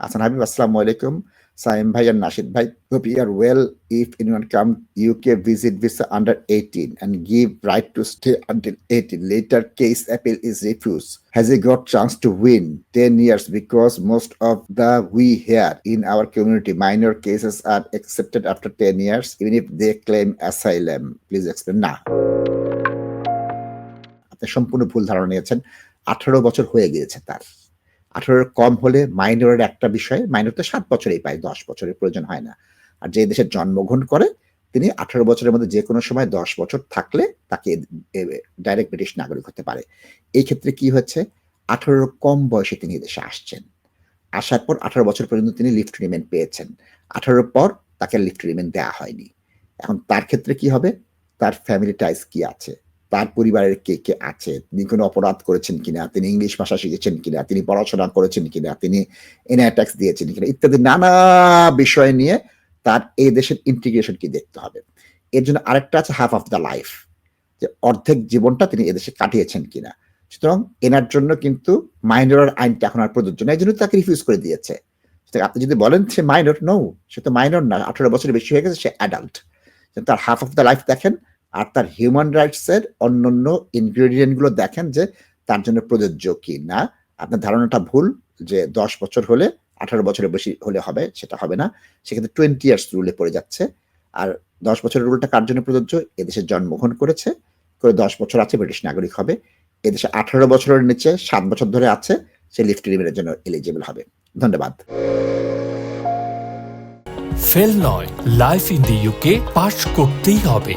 Hasan Habib, Assalamu alaikum. Saim Bhai and Nashid Bhai. Hope you are well. If anyone come UK visit visa under 18 and give right to stay until 18, later case appeal is refused. Has he got chance to win 10 years because most of the we here in our community minor cases are accepted after 10 years even if they claim asylum. Please explain. না আপনি সম্পূর্ণ ভুল ধারণা নিয়েছেন আঠারো বছর হয়ে গিয়েছে তার আঠারোর কম হলে মাইনরের একটা বিষয়, মাইনর তো সাত বছরেই পায়, দশ বছরের প্রয়োজন হয় না। আর যে দেশে জন্মগ্রহণ করে, তিনি আঠারো বছরের মধ্যে যে কোনো সময় দশ বছর থাকলে তাকে ডাইরেক্ট ব্রিটিশ নাগরিক হতে পারে। এই ক্ষেত্রে কি হচ্ছে? আঠারোর কম বয়সে তিনি দেশে আসছেন। আসার পর আঠারো বছর পর্যন্ত তিনি লিফট রিমেন্ট পেয়েছেন। আঠারোর পর তাকে লিফট রিমেন্ট দেওয়া হয়নি। এখন তার ক্ষেত্রে কি হবে? তার ফ্যামিলি টাইজ কি আছে? তার পরিবারের কে কে আছে? তিনি কোনো অপরাধ করেছেন কিনা? তিনি ইংলিশ ভাষা শিখেছেন কিনা? তিনি পড়াশোনা করেছেন কিনা? তিনি এনআই ট্যাক্স দিয়েছেন কিনা? ইত্যাদি নানা বিষয় নিয়ে তার এই দেশের ইন্টিগ্রেশন কি দেখতে হবে। এর জন্য আরেকটা আছে হাফ অফ দ্য লাইফ যে অর্ধেক জীবনটা তিনি এদেশে কাটিয়েছেন কিনা। সুতরাং এনার জন্য কিন্তু মাইনরের আইনটা এখন আর প্রযোজ্য না। এই জন্য তাকে রিফিউজ করে দিয়েছে। আপনি যদি বলেন সে মাইনর নো সে তো মাইনর না, আঠারো বছরের বেশি হয়ে গেছে, সে অ্যাডাল্ট তার হাফ অফ দ্য লাইফ দেখেন আর তার হিউম্যান রাইটস এর অন্যান্য ইনগ্রেডিয়েন্টগুলো দেখেন যে তার জন্য প্রযোজ্য কি না আপনার ধারণাটা ভুল যে দশ বছর হলে, আঠারো বছরের বেশি হলে হবে, সেটা হবে না। সেক্ষেত্রে টোয়েন্টি ইয়ার্স রুলে পড়ে যাচ্ছে। আর দশ বছরের রুলটা কার জন্য প্রযোজ্য? এদেশে জন্মগ্রহণ করেছে, করে দশ বছর আছে, ব্রিটিশ নাগরিক হবে। এদেশে আঠারো বছরের নিচে সাত বছর ধরে আছে, সে লিফট রিমেনের জন্য এলিজিবল হবে। ধন্যবাদ। ফেল নয়, লাইফ ইন দি ইউকে পাঠ করতেই হবে।